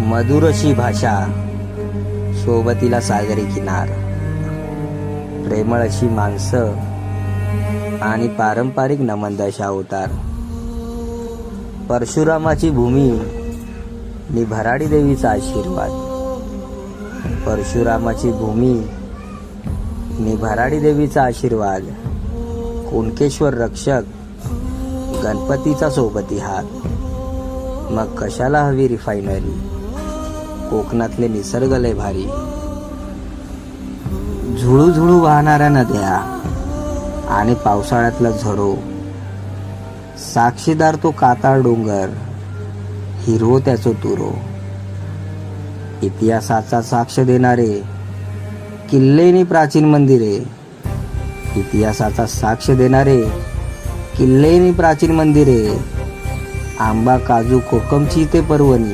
मधुरशी भाषा सोबतीला सागरी किनार प्रेमळ अशी माणसं आणि पारंपरिक नमनदशा अवतार. परशुरामाची भूमी नि भराडी देवीचा आशीर्वाद. परशुरामाची भूमी नि भराडी देवीचा आशीर्वाद. कुणकेश्वर रक्षक गणपतीचा सोबती हात. मग कशाला हवी रिफायनरी कोकणातले निसर्ग लय भारी. झुळू झुळू वाहणाऱ्या नद्या आणि पावसाळ्यातला झरो. साक्षीदार तो काताळ डोंगर हिरवो त्याचो तुरो. इतिहासाचा साक्ष देणारे किल्लेनी प्राचीन मंदिरे. इतिहासाचा साक्ष देणारे किल्लेनी प्राचीन मंदिरे. आंबा काजू कोकमची ते पर्वणी.